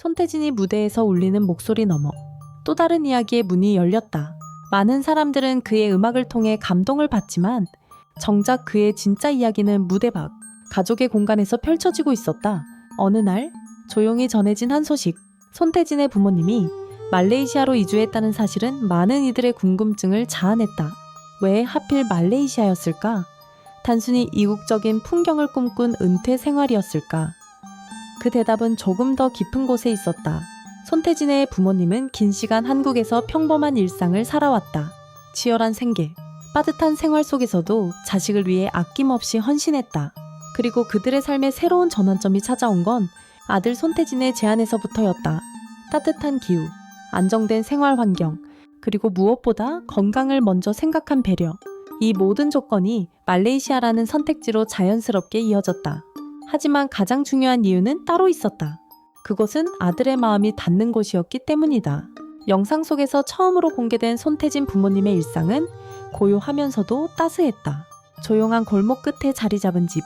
손태진이 무대에서 울리는 목소리 너머 또 다른 이야기의 문이 열렸다. 많은 사람들은 그의 음악을 통해 감동을 받지만 정작 그의 진짜 이야기는 무대 밖 가족의 공간에서 펼쳐지고 있었다. 어느 날 조용히 전해진 한 소식. 손태진의 부모님이 말레이시아로 이주했다는 사실은 많은 이들의 궁금증을 자아냈다. 왜 하필 말레이시아였을까? 단순히 이국적인 풍경을 꿈꾼 은퇴 생활이었을까? 그 대답은 조금 더 깊은 곳에 있었다. 손태진의 부모님은 긴 시간 한국에서 평범한 일상을 살아왔다. 치열한 생계, 빠듯한 생활 속에서도 자식을 위해 아낌없이 헌신했다. 그리고 그들의 삶에 새로운 전환점이 찾아온 건 아들 손태진의 제안에서부터였다. 따뜻한 기후, 안정된 생활 환경, 그리고 무엇보다 건강을 먼저 생각한 배려. 이 모든 조건이 말레이시아라는 선택지로 자연스럽게 이어졌다. 하지만 가장 중요한 이유는 따로 있었다. 그것은 아들의 마음이 닿는 곳이었기 때문이다. 영상 속에서 처음으로 공개된 손태진 부모님의 일상은 고요하면서도 따스했다. 조용한 골목 끝에 자리 잡은 집,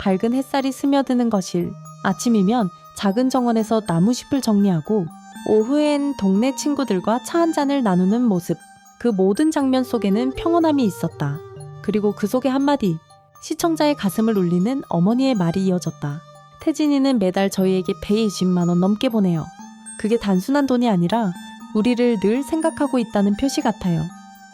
밝은 햇살이 스며드는 거실, 아침이면 작은 정원에서 나무숲을 정리하고 오후엔 동네 친구들과 차 한 잔을 나누는 모습. 그 모든 장면 속에는 평온함이 있었다. 그리고 그 속에 한마디, 시청자의 가슴을 울리는 어머니의 말이 이어졌다. 태진이는 매달 저희에게 120만 원 넘게 보내요. 그게 단순한 돈이 아니라 우리를 늘 생각하고 있다는 표시 같아요.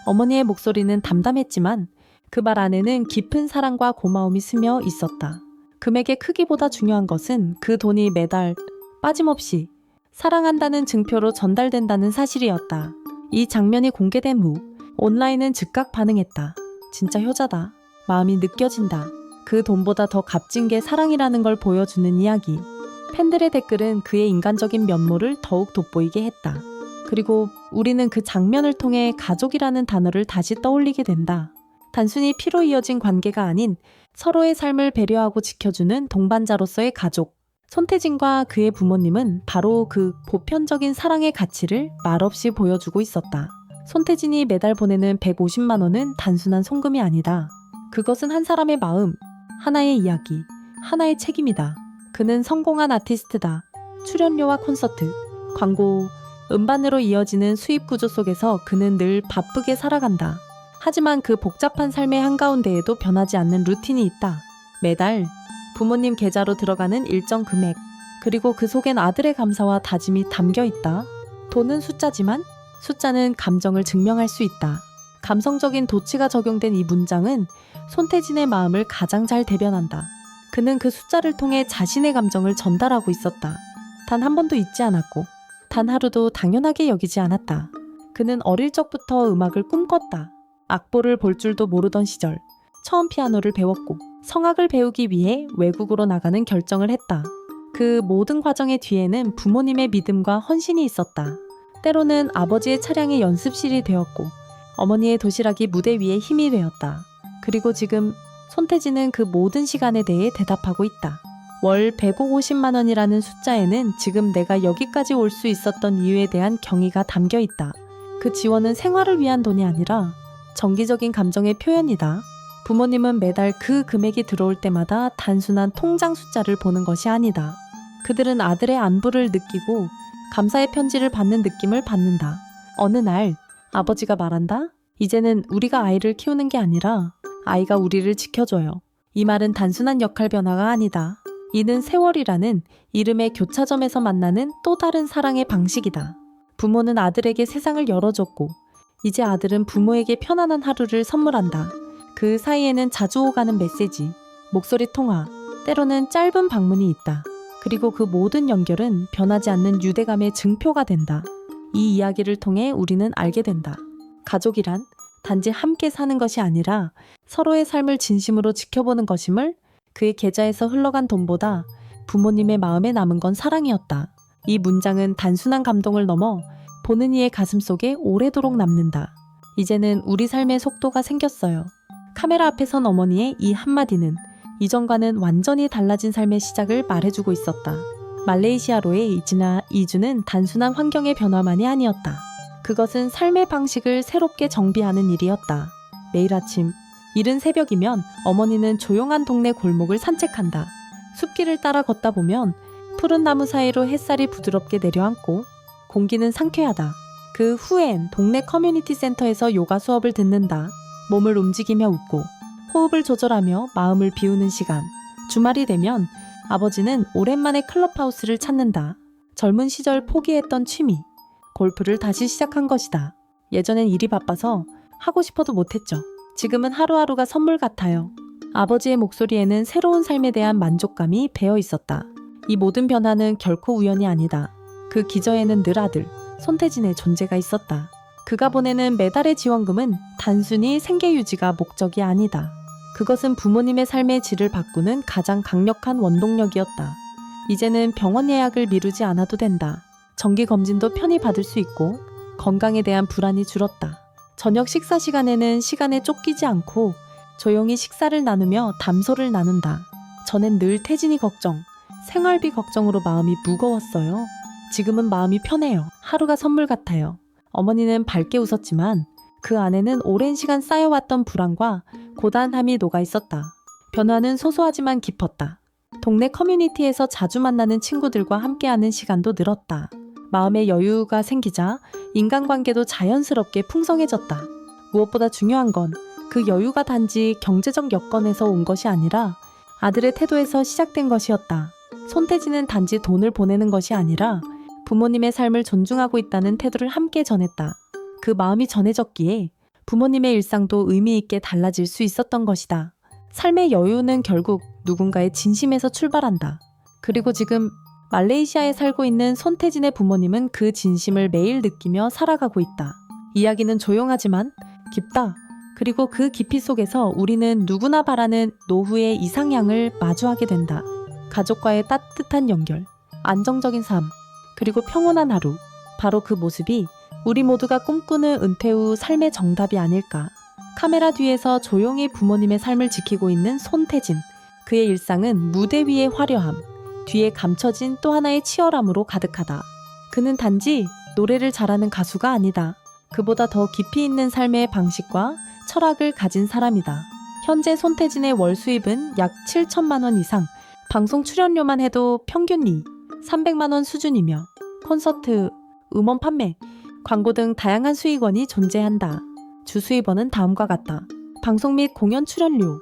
어머니의 목소리는 담담했지만 그 말 안에는 깊은 사랑과 고마움이 스며 있었다. 금액의 크기보다 중요한 것은 그 돈이 매달 빠짐없이 사랑한다는 증표로 전달된다는 사실이었다. 이 장면이 공개된 후 온라인은 즉각 반응했다. 진짜 효자다. 마음이 느껴진다. 그 돈보다 더 값진 게 사랑이라는 걸 보여주는 이야기. 팬들의 댓글은 그의 인간적인 면모를 더욱 돋보이게 했다. 그리고 우리는 그 장면을 통해 가족이라는 단어를 다시 떠올리게 된다. 단순히 피로 이어진 관계가 아닌 서로의 삶을 배려하고 지켜주는 동반자로서의 가족. 손태진과 그의 부모님은 바로 그 보편적인 사랑의 가치를 말없이 보여주고 있었다. 손태진이 매달 보내는 150만 원은 단순한 송금이 아니다. 그것은 한 사람의 마음, 하나의 이야기, 하나의 책임이다. 그는 성공한 아티스트다. 출연료와 콘서트, 광고, 음반으로 이어지는 수입 구조 속에서 그는 늘 바쁘게 살아간다. 하지만 그 복잡한 삶의 한가운데에도 변하지 않는 루틴이 있다. 매달 부모님 계좌로 들어가는 일정 금액, 그리고 그 속엔 아들의 감사와 다짐이 담겨 있다. 돈은 숫자지만 숫자는 감정을 증명할 수 있다. 감성적인 도치가 적용된 이 문장은 손태진의 마음을 가장 잘 대변한다. 그는 그 숫자를 통해 자신의 감정을 전달하고 있었다. 단 한 번도 잊지 않았고, 단 하루도 당연하게 여기지 않았다. 그는 어릴 적부터 음악을 꿈꿨다. 악보를 볼 줄도 모르던 시절, 처음 피아노를 배웠고, 성악을 배우기 위해 외국으로 나가는 결정을 했다. 그 모든 과정의 뒤에는 부모님의 믿음과 헌신이 있었다. 때로는 아버지의 차량이 연습실이 되었고, 어머니의 도시락이 무대 위에 힘이 되었다. 그리고 지금 손태진은 그 모든 시간에 대해 대답하고 있다. 월 150만 원이라는 숫자에는 지금 내가 여기까지 올 수 있었던 이유에 대한 경의가 담겨 있다. 그 지원은 생활을 위한 돈이 아니라 정기적인 감정의 표현이다. 부모님은 매달 그 금액이 들어올 때마다 단순한 통장 숫자를 보는 것이 아니다. 그들은 아들의 안부를 느끼고 감사의 편지를 받는 느낌을 받는다. 어느 날 아버지가 말한다. 이제는 우리가 아이를 키우는 게 아니라 아이가 우리를 지켜줘요. 이 말은 단순한 역할 변화가 아니다. 이는 세월이라는 이름의 교차점에서 만나는 또 다른 사랑의 방식이다. 부모는 아들에게 세상을 열어줬고, 이제 아들은 부모에게 편안한 하루를 선물한다. 그 사이에는 자주 오가는 메시지, 목소리 통화, 때로는 짧은 방문이 있다. 그리고 그 모든 연결은 변하지 않는 유대감의 증표가 된다. 이 이야기를 통해 우리는 알게 된다. 가족이란 단지 함께 사는 것이 아니라 서로의 삶을 진심으로 지켜보는 것임을 그의 계좌에서 흘러간 돈보다 부모님의 마음에 남은 건 사랑이었다. 이 문장은 단순한 감동을 넘어 보는 이의 가슴 속에 오래도록 남는다. 이제는 우리 삶의 속도가 생겼어요. 카메라 앞에 선 어머니의 이 한마디는 이전과는 완전히 달라진 삶의 시작을 말해주고 있었다. 말레이시아로의 이지나 이주는 단순한 환경의 변화만이 아니었다. 그것은 삶의 방식을 새롭게 정비하는 일이었다. 매일 아침, 이른 새벽이면 어머니는 조용한 동네 골목을 산책한다. 숲길을 따라 걷다 보면 푸른 나무 사이로 햇살이 부드럽게 내려앉고 공기는 상쾌하다. 그 후엔 동네 커뮤니티 센터에서 요가 수업을 듣는다. 몸을 움직이며 웃고 호흡을 조절하며 마음을 비우는 시간. 주말이 되면 아버지는 오랜만에 클럽하우스를 찾는다. 젊은 시절 포기했던 취미. 골프를 다시 시작한 것이다. 예전엔 일이 바빠서 하고 싶어도 못했죠. 지금은 하루하루가 선물 같아요. 아버지의 목소리에는 새로운 삶에 대한 만족감이 배어 있었다. 이 모든 변화는 결코 우연이 아니다. 그 기저에는 늘 아들, 손태진의 존재가 있었다. 그가 보내는 매달의 지원금은 단순히 생계 유지가 목적이 아니다. 그것은 부모님의 삶의 질을 바꾸는 가장 강력한 원동력이었다. 이제는 병원 예약을 미루지 않아도 된다. 정기 검진도 편히 받을 수 있고 건강에 대한 불안이 줄었다. 저녁 식사 시간에는 시간에 쫓기지 않고 조용히 식사를 나누며 담소를 나눈다. 전엔 늘 태진이 걱정, 생활비 걱정으로 마음이 무거웠어요. 지금은 마음이 편해요. 하루가 선물 같아요. 어머니는 밝게 웃었지만 그 안에는 오랜 시간 쌓여왔던 불안과 고단함이 녹아 있었다. 변화는 소소하지만 깊었다. 동네 커뮤니티에서 자주 만나는 친구들과 함께하는 시간도 늘었다. 마음의 여유가 생기자 인간관계도 자연스럽게 풍성해졌다. 무엇보다 중요한 건 그 여유가 단지 경제적 여건에서 온 것이 아니라 아들의 태도에서 시작된 것이었다. 손태진은 단지 돈을 보내는 것이 아니라 부모님의 삶을 존중하고 있다는 태도를 함께 전했다. 그 마음이 전해졌기에 부모님의 일상도 의미 있게 달라질 수 있었던 것이다. 삶의 여유는 결국 누군가의 진심에서 출발한다. 그리고 지금 말레이시아에 살고 있는 손태진의 부모님은 그 진심을 매일 느끼며 살아가고 있다. 이야기는 조용하지만 깊다. 그리고 그 깊이 속에서 우리는 누구나 바라는 노후의 이상향을 마주하게 된다. 가족과의 따뜻한 연결, 안정적인 삶, 그리고 평온한 하루. 바로 그 모습이 우리 모두가 꿈꾸는 은퇴 후 삶의 정답이 아닐까. 카메라 뒤에서 조용히 부모님의 삶을 지키고 있는 손태진. 그의 일상은 무대 위의 화려함, 뒤에 감춰진 또 하나의 치열함으로 가득하다. 그는 단지 노래를 잘하는 가수가 아니다. 그보다 더 깊이 있는 삶의 방식과 철학을 가진 사람이다. 현재 손태진의 월 수입은 약 7천만 원 이상, 방송 출연료만 해도 평균 2, 300만 원 수준이며 콘서트, 음원 판매, 광고 등 다양한 수익원이 존재한다. 주 수입원은 다음과 같다. 방송 및 공연 출연료,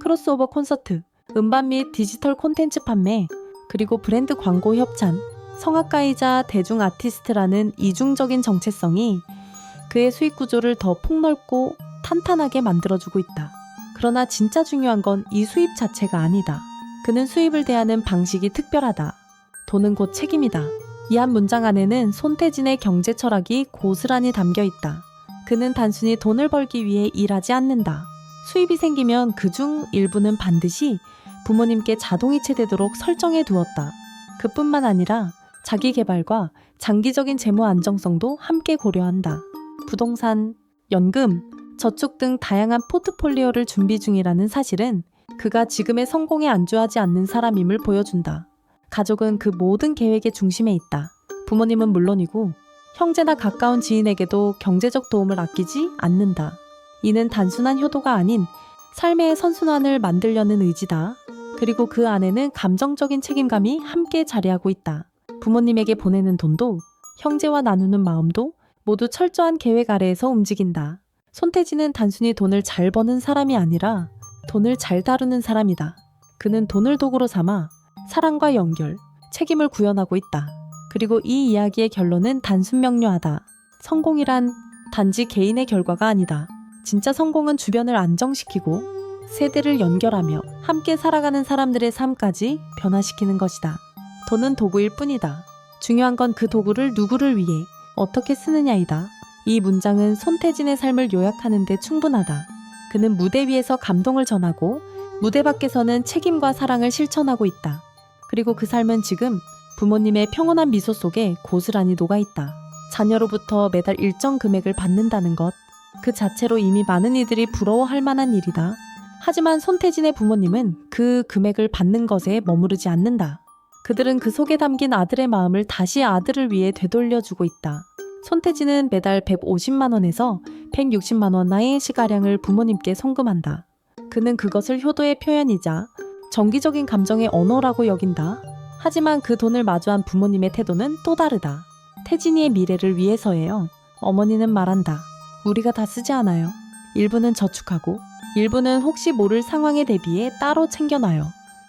크로스오버 콘서트, 음반 및 디지털 콘텐츠 판매, 그리고 브랜드 광고 협찬, 성악가이자 대중 아티스트라는 이중적인 정체성이 그의 수익 구조를 더 폭넓고 탄탄하게 만들어주고 있다. 그러나 진짜 중요한 건 이 수입 자체가 아니다. 그는 수입을 대하는 방식이 특별하다. 돈은 곧 책임이다. 이 한 문장 안에는 손태진의 경제 철학이 고스란히 담겨 있다. 그는 단순히 돈을 벌기 위해 일하지 않는다. 수입이 생기면 그 중 일부는 반드시 부모님께 자동이체 되도록 설정해 두었다. 그뿐만 아니라 자기 개발과 장기적인 재무 안정성도 함께 고려한다. 부동산, 연금, 저축 등 다양한 포트폴리오를 준비 중이라는 사실은 그가 지금의 성공에 안주하지 않는 사람임을 보여준다. 가족은 그 모든 계획의 중심에 있다. 부모님은 물론이고 형제나 가까운 지인에게도 경제적 도움을 아끼지 않는다. 이는 단순한 효도가 아닌 삶의 선순환을 만들려는 의지다. 그리고 그 안에는 감정적인 책임감이 함께 자리하고 있다. 부모님에게 보내는 돈도 형제와 나누는 마음도 모두 철저한 계획 아래에서 움직인다. 손태진은 단순히 돈을 잘 버는 사람이 아니라 돈을 잘 다루는 사람이다. 그는 돈을 도구로 삼아 사랑과 연결, 책임을 구현하고 있다. 그리고 이 이야기의 결론은 단순 명료하다. 성공이란 단지 개인의 결과가 아니다. 진짜 성공은 주변을 안정시키고 세대를 연결하며 함께 살아가는 사람들의 삶까지 변화시키는 것이다. 돈은 도구일 뿐이다. 중요한 건 그 도구를 누구를 위해 어떻게 쓰느냐이다. 이 문장은 손태진의 삶을 요약하는 데 충분하다. 그는 무대 위에서 감동을 전하고 무대 밖에서는 책임과 사랑을 실천하고 있다. 그리고 그 삶은 지금 부모님의 평온한 미소 속에 고스란히 녹아 있다. 자녀로부터 매달 일정 금액을 받는다는 것. 그 자체로 이미 많은 이들이 부러워할 만한 일이다. 하지만 손태진의 부모님은 그 금액을 받는 것에 머무르지 않는다. 그들은 그 속에 담긴 아들의 마음을 다시 아들을 위해 되돌려주고 있다. 손태진은 매달 150만 원에서 160만 원의 시가량을 부모님께 송금한다. 그는 그것을 효도의 표현이자 정기적인 감정의 언어라고 여긴다. 하지만 그 돈을 마주한 부모님의 태도는 또 다르다. 태진이의 미래를 위해서예요. 어머니는 말한다. 우리가 다 쓰지 않아요. 일부는 저축하고 일부는 혹시 모를 상황에 대비해 따로 챙겨놔요.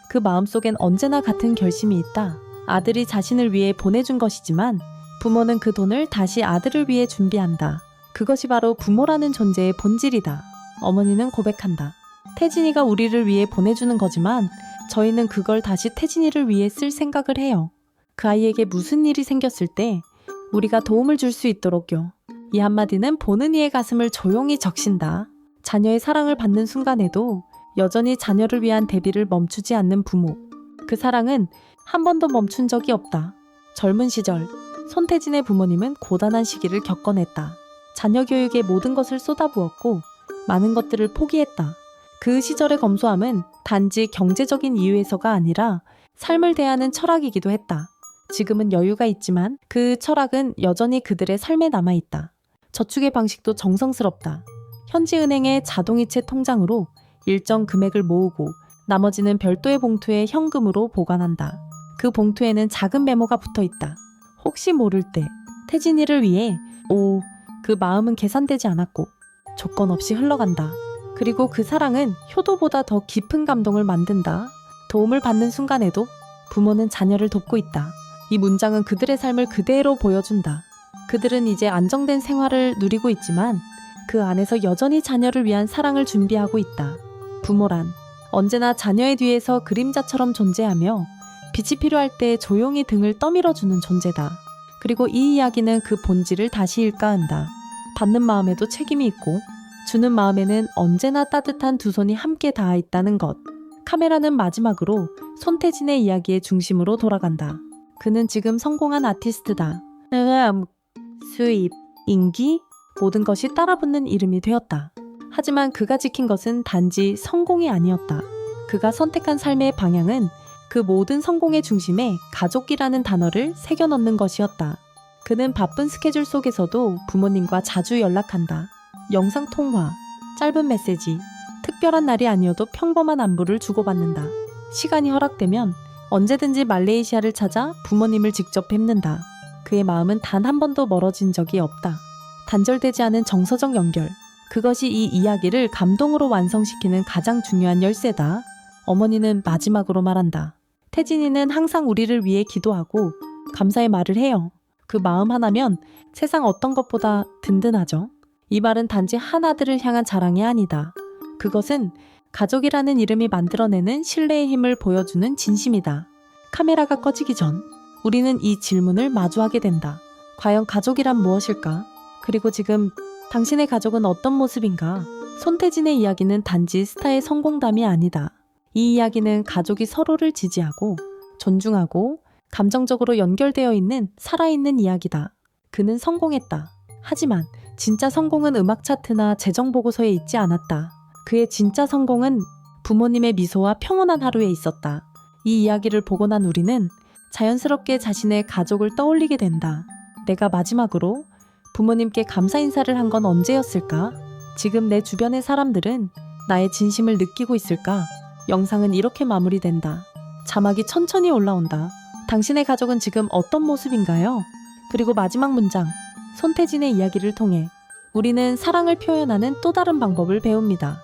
그 마음속엔 언제나 같은 결심이 있다. 아들이 자신을 위해 보내준 것이지만 부모는 그 돈을 다시 아들을 위해 준비한다. 그것이 바로 부모라는 존재의 본질이다. 어머니는 고백한다. 태진이가 우리를 위해 보내주는 거지만 저희는 그걸 다시 태진이를 위해 쓸 생각을 해요. 그 아이에게 무슨 일이 생겼을 때 우리가 도움을 줄 수 있도록요. 이 한마디는 보는 이의 가슴을 조용히 적신다. 자녀의 사랑을 받는 순간에도 여전히 자녀를 위한 대비를 멈추지 않는 부모. 그 사랑은 한 번도 멈춘 적이 없다. 젊은 시절, 손태진의 부모님은 고단한 시기를 겪어냈다. 자녀 교육에 모든 것을 쏟아부었고 많은 것들을 포기했다. 그 시절의 검소함은 단지 경제적인 이유에서가 아니라 삶을 대하는 철학이기도 했다. 지금은 여유가 있지만 그 철학은 여전히 그들의 삶에 남아있다. 저축의 방식도 정성스럽다. 현지은행의 자동이체 통장으로 일정 금액을 모으고 나머지는 별도의 봉투에 현금으로 보관한다. 그 봉투에는 작은 메모가 붙어 있다. 혹시 모를 때 태진이를 위해 오, 그 마음은 계산되지 않았고 조건 없이 흘러간다. 그리고 그 사랑은 효도보다 더 깊은 감동을 만든다. 도움을 받는 순간에도 부모는 자녀를 돕고 있다. 이 문장은 그들의 삶을 그대로 보여준다. 그들은 이제 안정된 생활을 누리고 있지만 그 안에서 여전히 자녀를 위한 사랑을 준비하고 있다. 부모란 언제나 자녀의 뒤에서 그림자처럼 존재하며 빛이 필요할 때 조용히 등을 떠밀어주는 존재다. 그리고 이 이야기는 그 본질을 다시 일가한다. 받는 마음에도 책임이 있고 주는 마음에는 언제나 따뜻한 두 손이 함께 닿아 있다는 것. 카메라는 마지막으로 손태진의 이야기의 중심으로 돌아간다. 그는 지금 성공한 아티스트다. 음, 수입, 인기, 모든 것이 따라붙는 이름이 되었다. 하지만 그가 지킨 것은 단지 성공이 아니었다. 그가 선택한 삶의 방향은 그 모든 성공의 중심에 가족이라는 단어를 새겨 넣는 것이었다. 그는 바쁜 스케줄 속에서도 부모님과 자주 연락한다. 영상 통화, 짧은 메시지, 특별한 날이 아니어도 평범한 안부를 주고받는다. 시간이 허락되면 언제든지 말레이시아를 찾아 부모님을 직접 뵙는다. 그의 마음은 단 한 번도 멀어진 적이 없다. 단절되지 않은 정서적 연결. 그것이 이 이야기를 감동으로 완성시키는 가장 중요한 열쇠다. 어머니는 마지막으로 말한다. 태진이는 항상 우리를 위해 기도하고 감사의 말을 해요. 그 마음 하나면 세상 어떤 것보다 든든하죠. 이 말은 단지 한 아들을 향한 자랑이 아니다. 그것은 가족이라는 이름이 만들어내는 신뢰의 힘을 보여주는 진심이다. 카메라가 꺼지기 전 우리는 이 질문을 마주하게 된다. 과연 가족이란 무엇일까? 그리고 지금 당신의 가족은 어떤 모습인가? 손태진의 이야기는 단지 스타의 성공담이 아니다. 이 이야기는 가족이 서로를 지지하고 존중하고 감정적으로 연결되어 있는 살아있는 이야기다. 그는 성공했다. 하지만 진짜 성공은 음악 차트나 재정 보고서에 있지 않았다. 그의 진짜 성공은 부모님의 미소와 평온한 하루에 있었다. 이 이야기를 보고 난 우리는 자연스럽게 자신의 가족을 떠올리게 된다. 내가 마지막으로 부모님께 감사 인사를 한 건 언제였을까? 지금 내 주변의 사람들은 나의 진심을 느끼고 있을까? 영상은 이렇게 마무리된다. 자막이 천천히 올라온다. 당신의 가족은 지금 어떤 모습인가요? 그리고 마지막 문장. 손태진의 이야기를 통해 우리는 사랑을 표현하는 또 다른 방법을 배웁니다.